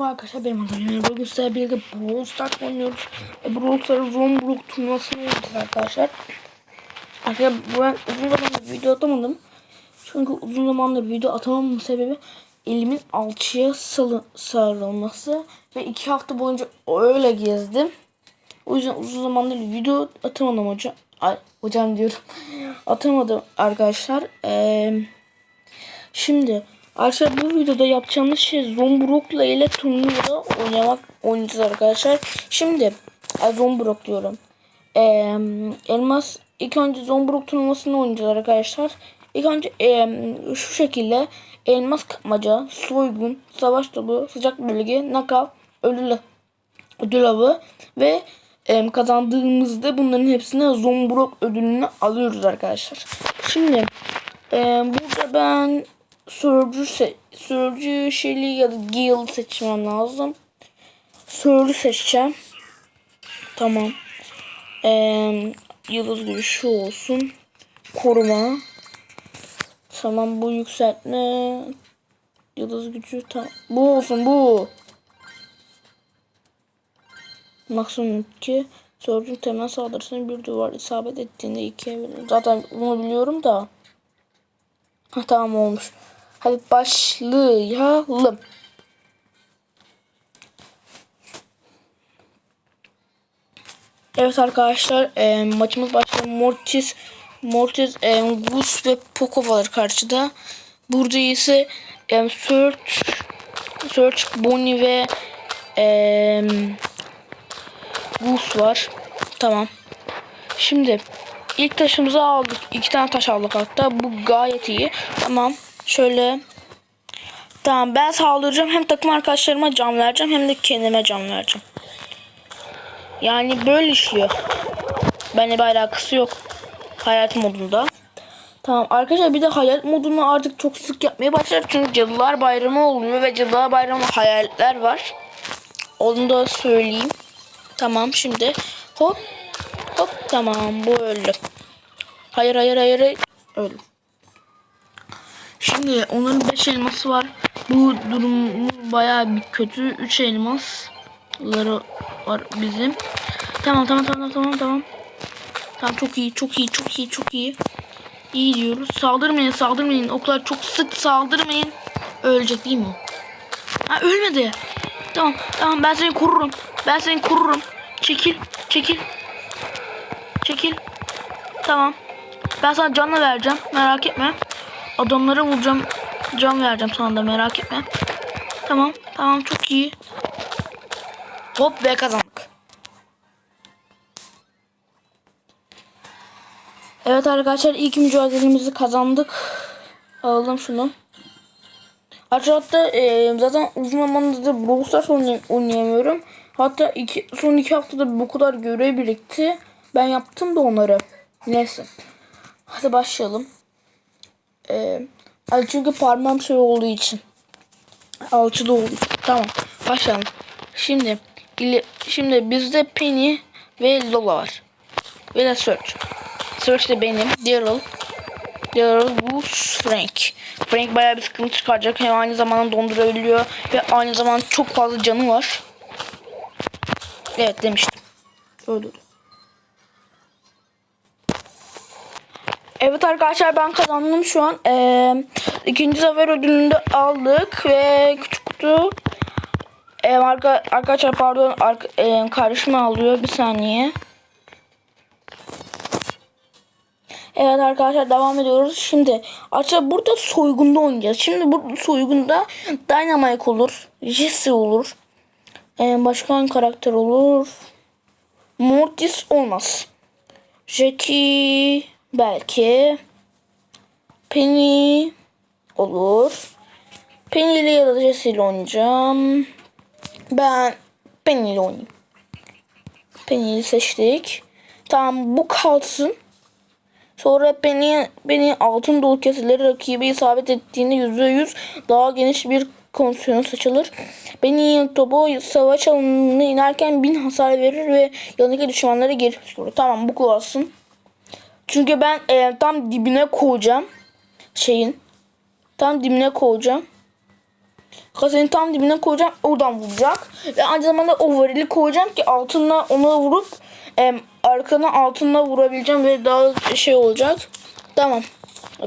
Arkadaşlar benim adım Yunus. Bugün sizlerle birlikte Brawl Stars oynuyoruz. E, Brawl Stars Zombrook turnuvasını oynayacağız arkadaşlar. Arkadaşlar ben uzun zamandır video atamadım. Çünkü uzun zamandır video atamamın sebebi elimin alçıya sarılması. Ve iki hafta boyunca öyle gezdim. O yüzden uzun zamandır video atamadım hocam. Ay, hocam diyorum. Atamadım arkadaşlar. Eee... Şimdi arkadaşlar bu videoda yapacağımız şey Zombrok'la ile turnuvada oynamak oynayacağız arkadaşlar. Şimdi ay, Zombrok diyorum. Ee, elmas ilk önce Zombrok turnuvasını oynayacağız arkadaşlar. İlk önce ee, şu şekilde elmas kapmaca, soygun, savaş dolu, sıcak bölge, ölü ödül avı ve e, kazandığımızda bunların hepsine Zombrok ödülünü alıyoruz arkadaşlar. Şimdi e, burada ben Surge'ü se Surge'ü Shelly ya da Gale seçmem lazım. Surge'ü seçeceğim. Tamam. Ee, yıldız gücü şu olsun. Koruma. Tamam bu yükseltme. Yıldız gücü tamam. Bu olsun bu. Maksimum 2. Surge'ün temel saldırısını bir duvar isabet ettiğinde ikiye. Zaten bunu biliyorum da. Ha, tamam olmuş. Hadi başlayalım. Evet arkadaşlar e, maçımız başlıyor. Mortis, Mortis, e, Gus ve Poco var karşıda. Burada ise e, Search, Search, Bonnie ve e, Gus var. Tamam. Şimdi ilk taşımızı aldık. İki tane taş aldık hatta. Bu gayet iyi. Tamam. Şöyle. Tamam ben saldıracağım. Hem takım arkadaşlarıma can vereceğim hem de kendime can vereceğim. Yani böyle işliyor. Benimle bir alakası yok. Hayat modunda. Tamam arkadaşlar bir de hayat modunu artık çok sık yapmaya başladık. Çünkü Cadılar Bayramı oluyor ve Cadılar Bayramı hayaletler var. Onu da söyleyeyim. Tamam şimdi hop hop tamam bu öldü. Hayır hayır hayır, hayır. öldü. Şimdi onların 5 elması var. Bu durum bayağı bir kötü. 3 elmasları var bizim. Tamam tamam tamam tamam tamam. Tamam çok iyi çok iyi çok iyi çok iyi. İyi diyoruz. Saldırmayın saldırmayın. Oklar çok sık saldırmayın. Ölecek değil mi? Ha ölmedi. Tamam tamam ben seni korurum. Ben seni korurum. Çekil çekil. Çekil. Tamam. Ben sana canla vereceğim. Merak etme. Adamlara vuracağım. Can vereceğim sana da merak etme. Tamam. Tamam çok iyi. Hop ve kazandık. Evet arkadaşlar ilk mücadelemizi kazandık. Alalım şunu. Hatta e, zaten uzun zamandır Brawl Stars oynay oynayamıyorum. Hatta iki, son iki haftada bu kadar görev birikti. Ben yaptım da onları. Neyse. Hadi başlayalım. Ee, çünkü parmağım şey olduğu için. Alçıda olduğu için. Tamam. Başlayalım. Şimdi şimdi bizde Penny ve Lola var. Ve de Search. Search de benim. Daryl. Daryl, Goose, Frank. Frank bayağı bir sıkıntı çıkaracak. Hem aynı zamanda dondurabiliyor. Ve aynı zamanda çok fazla canı var. Evet demiştim. Öldürdü. Evet arkadaşlar ben kazandım şu an. Ee, ikinci zafer ödülünü de aldık ve küçük kutu ee, arka, arkadaşlar pardon arka, e, karışma alıyor bir saniye. Evet arkadaşlar devam ediyoruz. Şimdi arkadaşlar burada soygunda oynayacağız. Şimdi bu soygunda Dynamite olur. Jesse olur. Ee, başka karakter olur? Mortis olmaz. Jackie belki. Penny olur. Penny ile ya da Jesse ile oynayacağım. Ben Penny ile oynayayım. Penny'yi seçtik. Tamam bu kalsın. Sonra Penny, Penny altın dolu keseleri rakibi isabet ettiğinde %100 daha geniş bir konsiyon saçılır. Penny'nin topu savaş alanına inerken bin hasar verir ve yanındaki düşmanları geri tutur. Tamam bu kalsın. Çünkü ben e, tam dibine koyacağım şeyin. Tam dibine koyacağım. kasanın tam dibine koyacağım. Oradan vuracak. Ve aynı zamanda o varili koyacağım ki altına ona vurup em, arkana altına vurabileceğim ve daha şey olacak. Tamam.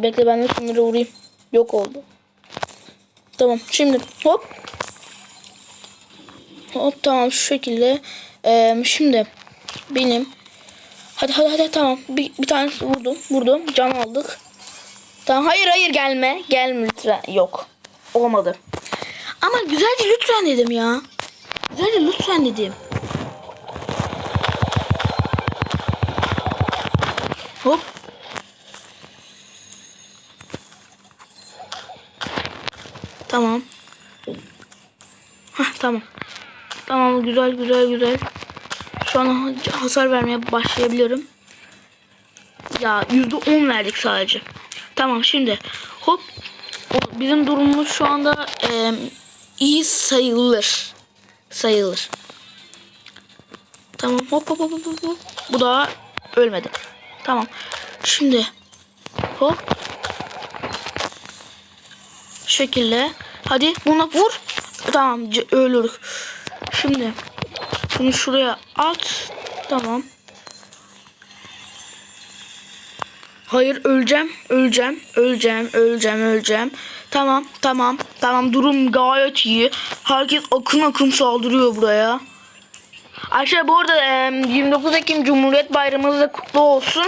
Bekle ben de şunları vurayım. Yok oldu. Tamam şimdi hop. Hop tamam şu şekilde. Em, şimdi benim Hadi hadi hadi tamam. Bir, bir tane vurdum. Vurdum. Can aldık. Tamam hayır hayır gelme. Gelme lütfen. Yok. Olmadı. Ama güzelce lütfen dedim ya. Güzelce lütfen dedim. Hop. Tamam. Hah tamam. Tamam güzel güzel güzel. Şu an hasar vermeye başlayabilirim. Ya %10 verdik sadece. Tamam şimdi hop bizim durumumuz şu anda e, iyi sayılır. Sayılır. Tamam hop hop hop hop hop. Bu da ölmedi. Tamam. Şimdi hop. Şekilde. Hadi buna vur. Tamam ölürük. Şimdi şunu şuraya at. Tamam. Hayır öleceğim, öleceğim, öleceğim, öleceğim, öleceğim. Tamam, tamam, tamam. Durum gayet iyi. Herkes akın akın saldırıyor buraya. Arkadaşlar bu arada em, 29 Ekim Cumhuriyet Bayramınız da kutlu olsun.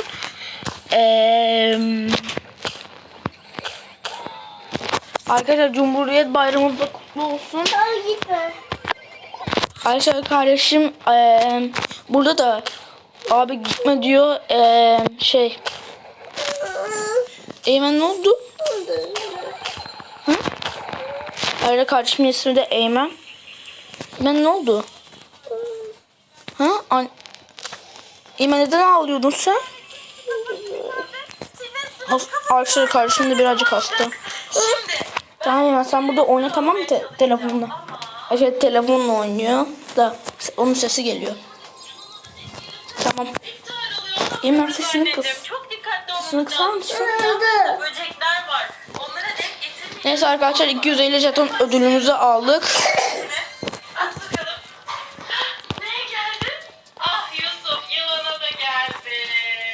Arkadaşlar Cumhuriyet Bayramınız da kutlu olsun. Ay gitme. Arkadaşlar kardeşim eee, burada da abi gitme diyor eee, şey Eymen ne oldu? Hı? Ayrıca kardeşimin ismi de Eymen. Eymen ne oldu? Ha? An Eymen neden ağlıyordun sen? Arkadaşlar kardeşim de birazcık hasta. Tamam Eymen sen burada oyna tamam mı te- telefonla? Arkadaşlar telefonla oynuyor da onun sesi geliyor. Tamam. Eymen sesini kıs. Çok dikkatli olun. Sesini kısar mısın? Neyse arkadaşlar 250 jeton ödülümüzü aldık. Ah Yusuf yılana da geldi.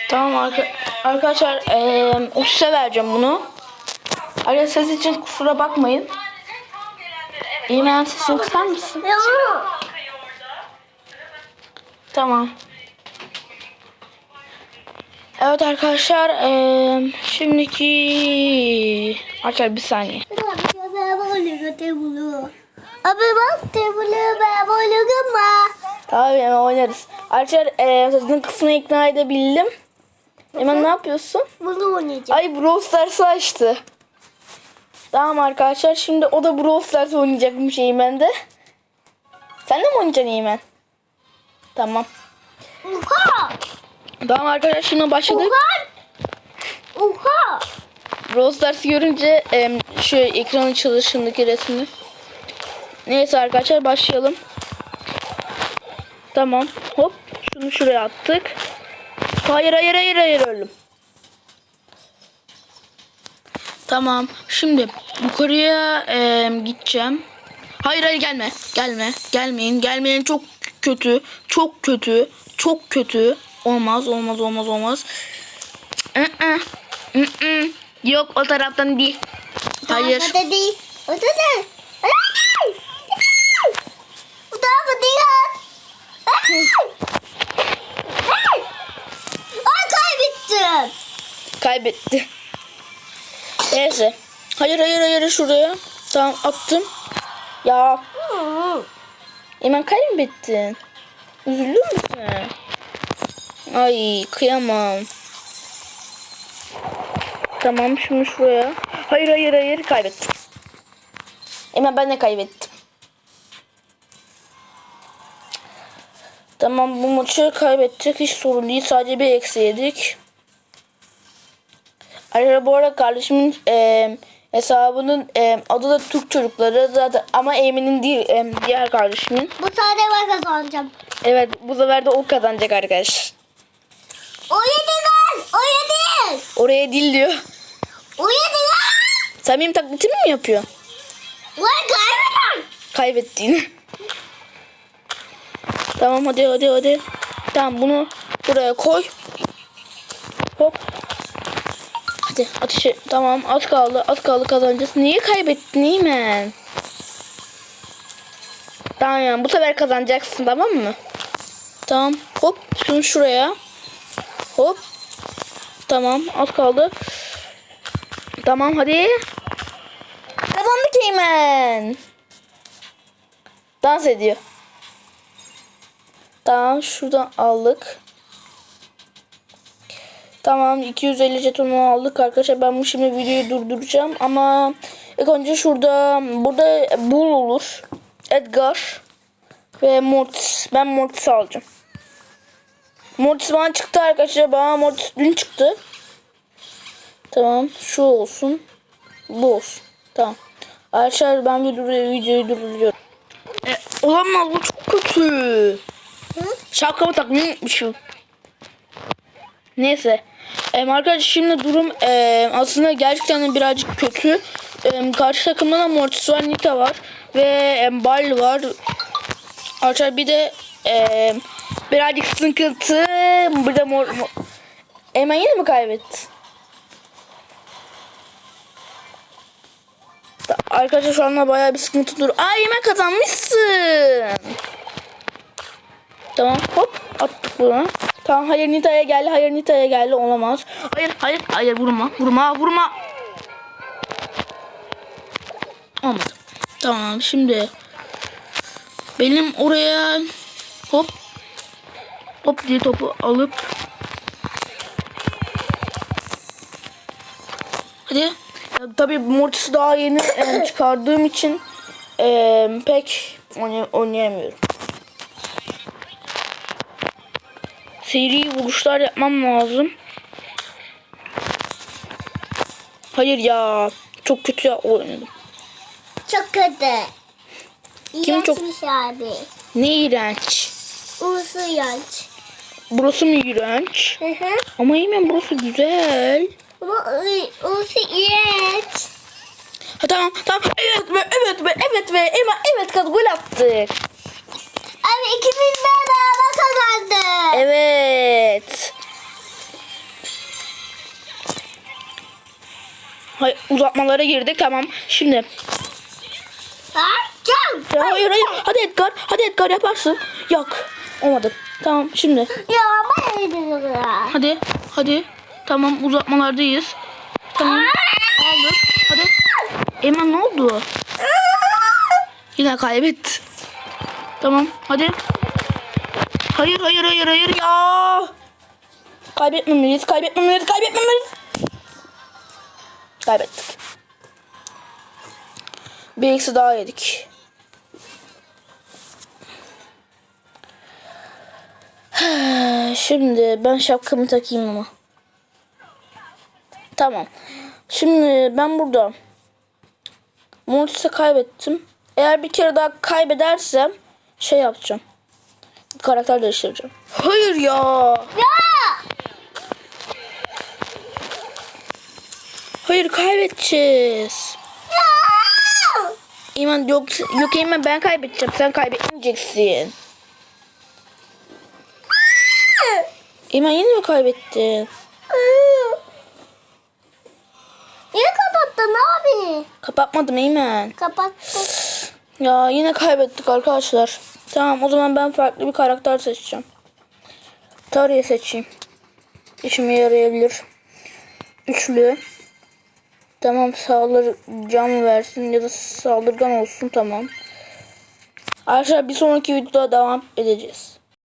Tamam arka- arkadaşlar eee ofise vereceğim bunu. Arkadaşlar ses için kusura bakmayın. Eymen sesini kısar mısın? Yavrum. Tamam. Evet arkadaşlar eee şimdiki arkadaşlar bir saniye. Abi bak tebulu ben bulurum ma. Tamam hemen oynarız. Arkadaşlar eee sesini kısmına ikna edebildim. Hemen ne yapıyorsun? Bunu oynayacağım. Ay Brawl Stars'ı açtı. Tamam arkadaşlar şimdi o da Brawl Stars oynayacakmış Eymen de. Sen de mi oynayacaksın Eymen? Tamam. Oha. Tamam arkadaşlar şimdi başladık. Oha. Oha. Brawl Stars'ı görünce em, şu ekranın çalışındaki resmi. Neyse arkadaşlar başlayalım. Tamam. Hop. Şunu şuraya attık. Hayır hayır hayır hayır öldüm. Tamam. Şimdi yukarıya em, gideceğim. Hayır hayır gelme. Gelme. Gelmeyin. Gelmeyin. Çok kötü. Çok kötü. Çok kötü. Olmaz olmaz olmaz olmaz. Hı-hı. Hı-hı. Yok o taraftan değil. Hayır. O da değil. O da değil. Bu tarafa değil. Ay kaybettim. Kaybetti. Neyse. Hayır hayır hayır şuraya. Tamam attım. Ya hemen kaybettin. Üzüldün mü? Ay kıyamam. Tamam şunu şuraya. Hayır hayır hayır kaybettim. Hemen ben de kaybettim. Tamam bu maçı kaybettik. Hiç sorun değil. Sadece bir eksi yedik. Ayrıca bu arada kardeşimin e, hesabının e, adı da Türk çocukları zaten ama Emin'in değil e, diğer kardeşimin. Bu sade ben kazanacağım. Evet bu sefer de o kazanacak arkadaş. O yedi lan. O yedi. Oraya dil diyor. O yedi lan. Sen benim taklitimi mi yapıyorsun? Lan kaybeder. Kaybettiğini. tamam hadi hadi hadi. Tamam bunu buraya koy. Hop. Hadi ateşe tamam az kaldı az kaldı kazanacağız. Niye kaybettin Eymen? Tamam bu sefer kazanacaksın tamam mı? Tamam hop şunu şuraya. Hop. Tamam az kaldı. Tamam hadi. Kazandık Eymen. Dans ediyor. Tamam şuradan aldık. Tamam 250 jetonu aldık arkadaşlar. Ben bu şimdi videoyu durduracağım ama ilk önce şurada burada Bull olur. Edgar ve Mortis. Ben Mortis alacağım. Mortis bana çıktı arkadaşlar. Bana Mortis dün çıktı. Tamam şu olsun. Bu olsun. Tamam. Arkadaşlar ben videoyu, videoyu durduruyorum. E, olamaz bu çok kötü. Şapkamı takmayı unutmuşum. Neyse. Em, arkadaşlar şimdi durum em, aslında gerçekten birazcık kötü. Em, karşı takımda da Mortis var, Nita var ve em, Bal var. Arkadaşlar bir de em, birazcık sıkıntı. Bir de mor, mor. Eymen yine mi kaybetti? Arkadaşlar şu anda bayağı bir sıkıntı dur. Aa yemek kazanmışsın. Tamam hop attık bunu. Tamam hayır Nita'ya geldi. Hayır Nita'ya geldi. Olamaz. Hayır hayır hayır vurma. Vurma vurma. Olmadı. Tamam şimdi benim oraya hop hop diye topu alıp Hadi. Tabii Mortis'i daha yeni e, çıkardığım için e, pek oynay- oynayamıyorum. Seri vuruşlar yapmam lazım. Hayır ya. Çok kötü ya- oynadım. Çok kötü. Kim çok- abi. Ne iğrenç. Uğursu iğrenç. Burası mı iğrenç? Hı hı. Ama yemin burası güzel. Ama iğrenç. Ha, tamam tamam. Evet be evet be evet be. Ema evet kız gol attık. Abi ikimiz de beraber kazandık. Evet. Hayır uzatmalara girdik tamam. Şimdi. Ya hayır hayır. Hadi Edgar. Hadi Edgar yaparsın. Yok. Olmadı. Tamam şimdi. Ya ya. Hadi. Hadi. Tamam uzatmalardayız. Tamam. Aldık. Hadi. Eymen ne oldu? Yine kaybetti. Tamam. Hadi. Hayır hayır hayır hayır ya. Kaybetmemeliyiz. Kaybetmemeliyiz. Kaybetmemeliyiz. Kaybettik. Bir eksi daha yedik. Şimdi ben şapkamı takayım ama. Tamam. Şimdi ben burada Mortis'i kaybettim. Eğer bir kere daha kaybedersem şey yapacağım. Karakter değiştireceğim. Hayır ya. Ya. Hayır kaybedeceğiz. İman yok yok İman ben kaybedeceğim. Sen kaybetmeyeceksin. İman yine mi kaybettin? Niye kapattın abi? Kapatmadım İman. Kapattım. Ya yine kaybettik arkadaşlar. Tamam o zaman ben farklı bir karakter seçeceğim. Tarihi seçeyim. İşime yarayabilir. Üçlü. Tamam saldırı can versin ya da saldırgan olsun tamam. Arkadaşlar bir sonraki videoda devam edeceğiz.